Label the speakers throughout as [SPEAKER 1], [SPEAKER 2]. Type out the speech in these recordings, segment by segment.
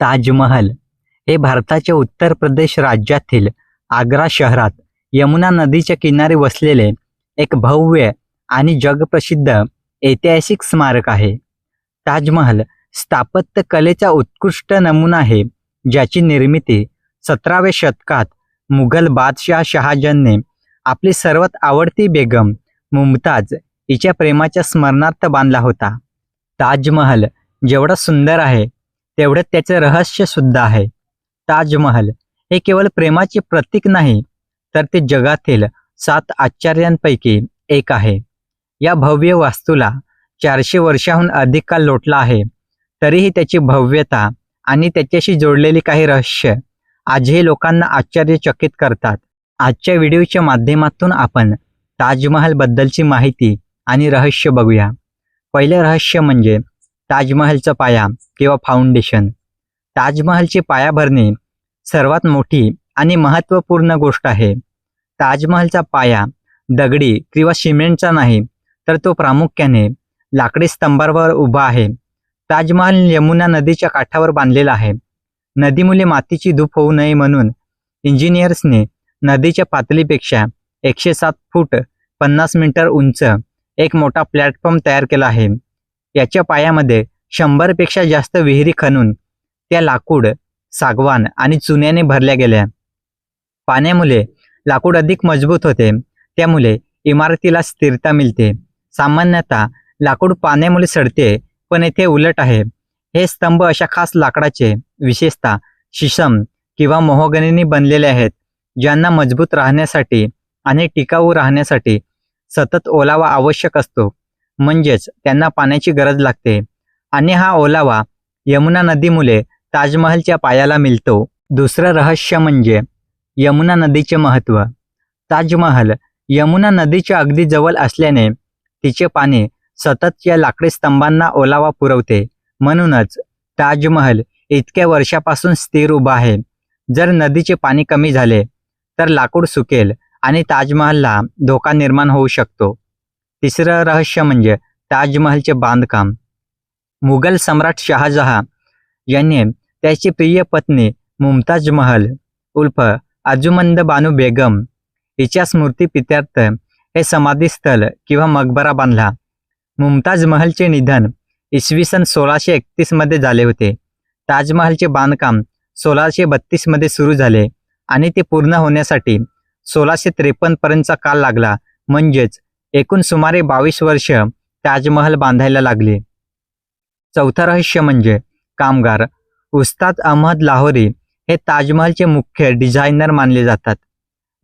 [SPEAKER 1] ताजमहल हे भारताच्या उत्तर प्रदेश राज्यातील आग्रा शहरात यमुना नदीच्या किनारी वसलेले एक भव्य आणि जगप्रसिद्ध ऐतिहासिक स्मारक आहे. ताजमहल स्थापत्य कलेचा उत्कृष्ट नमुना आहे ज्याची निर्मिती सतराव्या शतकात मुघल बादशाह शहाजनने आपली सर्वात आवडती बेगम मुमताज हिच्या प्रेमाच्या स्मरणार्थ बांधला होता. ताजमहल जेवढा सुंदर आहे तेवढ्यात त्याचे रहस्य सुद्धा आहे. ताजमहल हे केवळ प्रेमाचे प्रतीक नाही तर ते जगातील सात आश्चर्यांपैकी एक आहे. या भव्य वास्तूला चारशे वर्षाहून अधिक काळ लोटला आहे तरीही त्याची भव्यता आणि त्याच्याशी जोडलेली काही रहस्य आजही लोकांना आश्चर्यचकित करतात. आजच्या व्हिडिओच्या माध्यमातून आपण ताजमहलबद्दलची माहिती आणि रहस्य बघूया. पहिलं रहस्य म्हणजे ताजमहलचा पाया किंवा फाउंडेशन ताजमहलची पायाभरणी सर्वात मोठी आणि महत्त्वपूर्ण गोष्ट आहे. ताजमहलचा पाया दगडी किंवा सिमेंटचा नाही तर तो प्रामुख्याने लाकडी स्तंभावर उभा आहे. ताजमहल यमुना नदीच्या काठावर बांधलेला आहे. नदीमुळे मातीची धूप होऊ नये म्हणून इंजिनियर्सने नदीच्या पातळीपेक्षा एकशे सात फूट पन्नास मीटर उंच एक मोठा प्लॅटफॉर्म तयार केला आहे. याच्या पायामध्ये शंभरपेक्षा जास्त विहिरी खणून त्या लाकूड सागवान आणि चुन्याने भरल्या गेल्या. पाण्यामुळे लाकूड अधिक मजबूत होते. त्यामुळे इमारतीला स्थिरता मिळते. सामान्यतः लाकूड पाण्यामुळे सडते पण येथे उलट आहे. हे स्तंभ अशा खास लाकडाचे विशेषतः शिशम किंवा मोहगनीने बनलेले आहेत ज्यांना मजबूत राहण्यासाठी आणि टिकाऊ राहण्यासाठी सतत ओलावा आवश्यक असतो. म्हणजेच त्यांना पाण्याची गरज लागते. आणि हा ओलावा यमुना नदीमुळे ताजमहलच्या पायाला मिळतो. दुसरं रहस्य म्हणजे यमुना नदीचे महत्त्व ताजमहल यमुना नदीच्या अगदी जवळ असल्याने तिचे पाणी सतत या लाकडी स्तंभांना ओलावा पुरवते. म्हणूनच ताजमहल इतक्या वर्षापासून स्थिर उभा आहे. जर नदीचे पाणी कमी झाले तर लाकूड सुकेल आणि ताजमहलला धोका निर्माण होऊ शकतो. तिसरं रहस्य म्हणजे ताजमहलचे बांधकाम. मुघल सम्राट शहाजहा यांनी त्याची प्रिय पत्नी मुमताज महल उल्फ अजुमंद बानू बेगम हिच्या स्मृती पित्यार्थ हे समाधीस्थल किंवा मकबरा बांधला. मुमताज महलचे निधन इसवी सन सोळाशे एकतीसमध्ये झाले होते. ताजमहलचे बांधकाम सोळाशे बत्तीसमध्ये सुरू झाले आणि ते पूर्ण होण्यासाठी सोळाशे त्रेपन्न पर्यंतचा लागला. म्हणजेच एकूण सुमारे बावीस वर्ष ताजमहल बांधायला लागले. चौथं रहस्य म्हणजे कामगार उस्ताद अहमद लाहोरी हे ताजमहलचे मुख्य डिझायनर मानले जातात.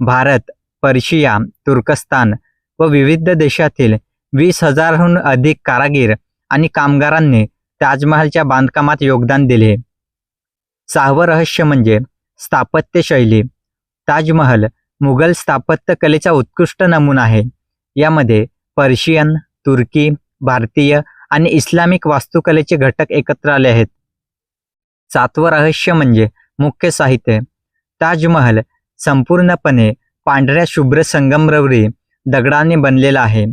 [SPEAKER 1] भारत पर्शिया तुर्कस्तान व विविध देशातील वीस हजारहून अधिक कारागीर आणि कामगारांनी ताजमहलच्या बांधकामात योगदान दिले. सहावं रहस्य म्हणजे स्थापत्य शैली ताजमहल मुघल स्थापत्य कलेचा उत्कृष्ट नमुना आहे. यामध्ये पर्शियन तुर्की भारतीय आणि इस्लामिक वास्तुकलेचे घटक एकत्र आले आहेत. सातवं रहस्य म्हणजे मुख्य साहित्य. ताजमहल संपूर्णपणे पांढऱ्या शुभ्र संगमरवरी दगडाने बनलेला आहे.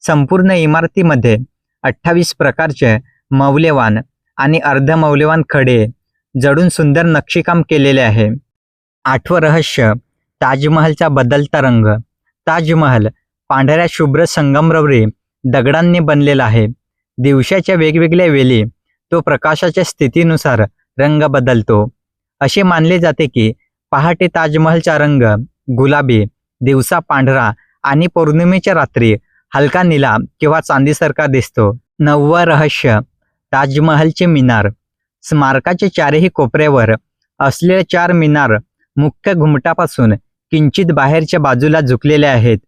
[SPEAKER 1] संपूर्ण इमारतीमध्ये अठ्ठावीस प्रकारचे मौल्यवान आणि अर्धमौल्यवान खडे जडून सुंदर नक्षीकाम केलेले आहे. आठवं रहस्य ताजमहलचा बदलता रंग. ताजमहल पांढऱ्या शुभ्र संगमरवरी दगडांनी बनलेला आहे. दिवसाच्या वेगवेगळ्या वेळी तो प्रकाशाच्या स्थितीनुसार रंग बदलतो. असे मानले जाते की पहाटे ताजमहलचा रंग गुलाबी दिवसा पांढरा आणि पौर्णिमेच्या रात्री हलका निला किंवा चांदीसारखा दिसतो. नववं रहस्य ताजमहलचे मिनार. स्मारकाच्या चारही कोपऱ्यावर असलेले चार मिनार मुख्य घुमटापासून किंचित बाहेरच्या बाजूला झुकलेले आहेत.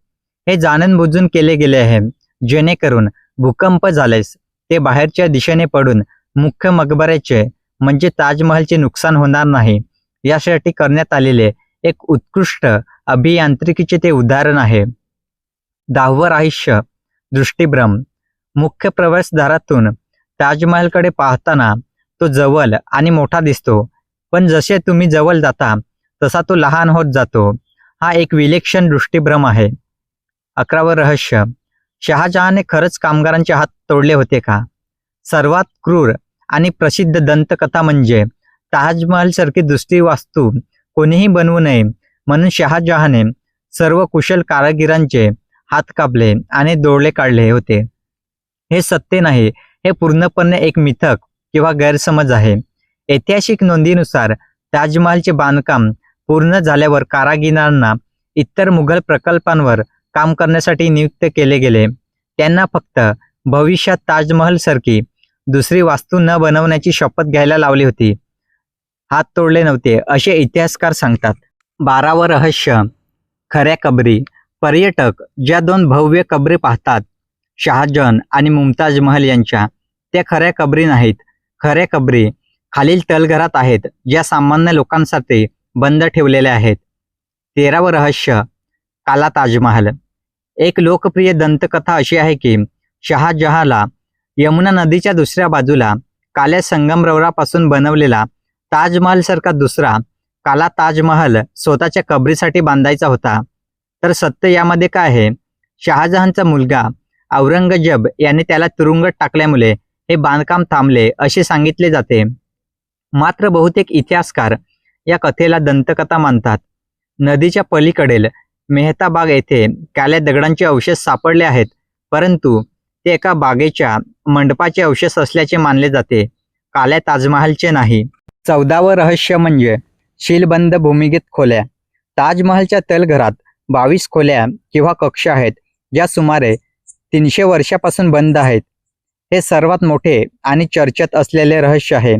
[SPEAKER 1] हे जाणून बुजून केले गेले आहे. जेणेकरून भूकंप झाल्यास ते बाहेरच्या दिशेने पडून मुख्य मकबऱ्याचे म्हणजे ताजमहलचे नुकसान होणार नाही. यासाठी करण्यात आलेले एक उत्कृष्ट अभियांत्रिकीचे ते उदाहरण आहे. दहावं आयुष्य दृष्टीभ्रम. मुख्य प्रवेशद्वारातून ताजमहलकडे पाहताना तो जवळ आणि मोठा दिसतो. पण जसे तुम्ही जवळ जाता तसा तो लहान होत जातो. हा एक विलक्षण दृष्टीभ्रम आहे. अकरावं रहस्य. शहाजहाने खरंच कामगारांचे हात तोडले होते का? सर्वात क्रूर आणि प्रसिद्ध दंतकथा म्हणजे ताजमहलसारखी दुसरी वास्तू कोणीही बनवू नये म्हणून शहाजहाने सर्व कुशल कारागिरांचे हात कापले आणि दोडले काढले होते. हे सत्य नाही हे पूर्णपणे एक मिथक किंवा गैरसमज आहे. ऐतिहासिक नोंदीनुसार ताजमहलचे बांधकाम पूर्ण झाल्यावर कारागिरांना इतर मुघल प्रकल्पांवर काम करण्यासाठी नियुक्त केले गेले. त्यांना फक्त भविष्यात ताजमहल सारखी दुसरी वास्तू न बनवण्याची शपथ घ्यायला लावली होती. हात तोडले नव्हते असे इतिहासकार सांगतात. बारावं रहस्य खऱ्या कबरी पर्यटक ज्या दोन भव्य कबरी पाहतात शहाजन आणि मुमताज महल यांच्या त्या खऱ्या कबरी नाहीत. खऱ्या कबरी खालील तलघरात आहेत ज्या सामान्य लोकांसाठी बंद ठेवलेल्या आहेत. तेरावं रहस्य काला ताजमहल. एक लोकप्रिय दंतकथा अशी आहे की शहाजहाला यमुना नदीच्या दुसऱ्या बाजूला काल्या संगमरवरापासून बनवलेला ताजमहल सारखा दुसरा काला ताजमहल स्वतःच्या कबरीसाठी बांधायचा होता. तर सत्य यामध्ये काय आहे? शहाजहानचा मुलगा औरंगजेब याने त्याला तुरुंगात टाकल्यामुळे हे बांधकाम थांबले असे सांगितले जाते. मात्र बहुतेक इतिहासकार या कथेला दंतकथा मानतात. नदीच्या पलीकडील मेहता बाग येथे काल्या दगडांचे अवशेष सापडले आहेत परंतु ते एका बागेच्या मंडपाचे अवशेष असल्याचे मानले जाते. काल्या ताजमहालचे नाही. चौदावं रहस्य म्हणजे शीलबंद भूमिगत खोल्या. ताजमहलच्या तलघरात बावीस खोल्या किंवा कक्ष आहेत ज्या सुमारे तीनशे वर्षापासून बंद आहेत. हे सर्वात मोठे आणि चर्चेत असलेले रहस्य आहे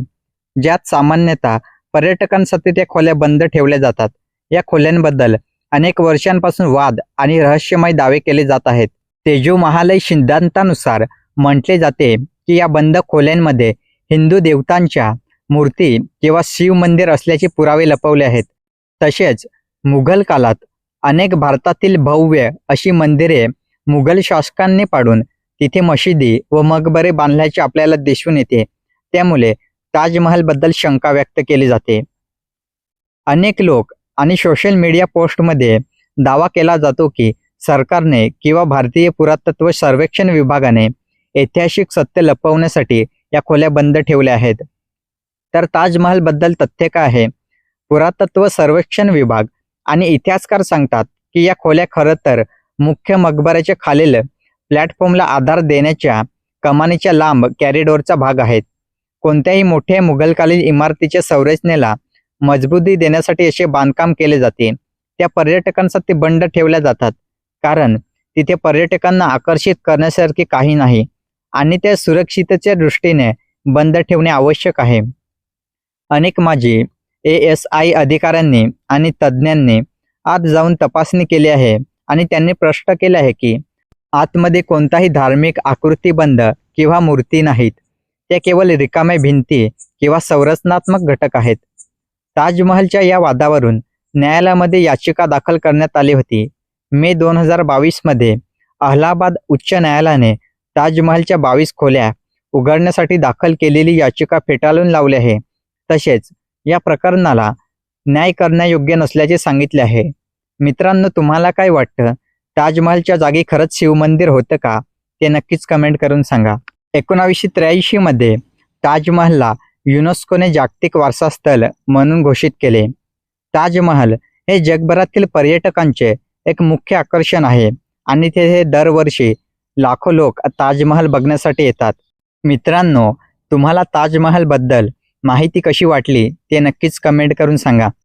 [SPEAKER 1] ज्यात सामान्यतः पर्यटकांसाठी त्या खोल्या बंद ठेवल्या जातात. या खोल्यांबद्दल अनेक वर्षांपासून वाद आणि रहस्यमय दावे केले जात आहेत. तेजू महालय सिद्धांतानुसार म्हटले जाते की या बंद खोल्यांमध्ये हिंदू देवतांच्या मूर्ती किंवा शिव मंदिर असल्याचे पुरावे लपवले आहेत. तसेच मुघल काळात अनेक भारतातील भव्य अशी मंदिरे मुघल शासकांनी पाडून तिथे मशिदी व मकबरे बांधल्याचे आपल्याला दिसून येते. त्यामुळे ताजमहलबद्दल शंका व्यक्त केली जाते. अनेक लोक आणि सोशल मीडिया पोस्टमध्ये दावा केला जातो की सरकारने किंवा भारतीय पुरातत्व सर्वेक्षण विभागाने ऐतिहासिक सत्य लपवण्यासाठी या खोल्या बंद ठेवल्या आहेत. तर ताजमहलबद्दल तथ्य काय आहे? पुरातत्व सर्वेक्षण विभाग आणि इतिहासकार सांगतात की या खोल्या खरं तर मुख्य मकबऱ्याच्या खालील प्लॅटफॉर्मला आधार देण्याच्या कमानीच्या लांब कॅरिडोरचा भाग आहेत. कोणत्याही मोठ्या मुघलकालीन इमारतीच्या संरचनेला मजबूती देण्यासाठी असे बांधकाम केले जाते. त्या पर्यटकांसाठी बंद ठेवल्या जातात. कारण तिथे पर्यटकांना आकर्षित करण्यासारखे काही नाही आणि त्या सुरक्षिततेच्या दृष्टीने बंद ठेवणे आवश्यक आहे. अनेक माजी ए एस आय अधिकाऱ्यांनी आणि तज्ज्ञांनी आत जाऊन तपासणी केली आहे आणि त्यांनी प्रश्न केले आहे की आतमध्ये कोणताही धार्मिक आकृतीबंध किंवा मूर्ती नाहीत. त्या केवळ रिकाम्या भिंती किंवा संरचनात्मक घटक आहेत. ताजमहलच्या या वादावरून न्यायालयामध्ये याचिका दाखल करण्यात आली होती. मे दोन हजार बावीसमध्ये अलाहाबाद अहलाबाद उच्च न्यायालयाने ताजमहलच्या बावीस खोल्या उघडण्यासाठी दाखल केलेली याचिका फेटाळून लावली आहे. तसेच या प्रकरणाला न्याय करण्यायोग्य नसल्याचे सांगितले आहे. मित्रांनो तुम्हाला काय वाटतं? ताजमहलच्या जागी खरंच शिवमंदिर होतं का? ते नक्कीच कमेंट करून सांगा. एकोणावीसशे त्र्याऐंशी मध्ये ताजमहलला युनेस्कोने जागतिक वारसा स्थळ म्हणून घोषित केले. ताजमहल हे जगभरातील पर्यटकांचे एक मुख्य आकर्षण आहे आणि तेथे दरवर्षी लाखो लोक ताजमहल बघण्यासाठी येतात. मित्रांनो तुम्हाला ताजमहलबद्दल माहिती कशी वाटली ते नक्कीच कमेंट करून सांगा.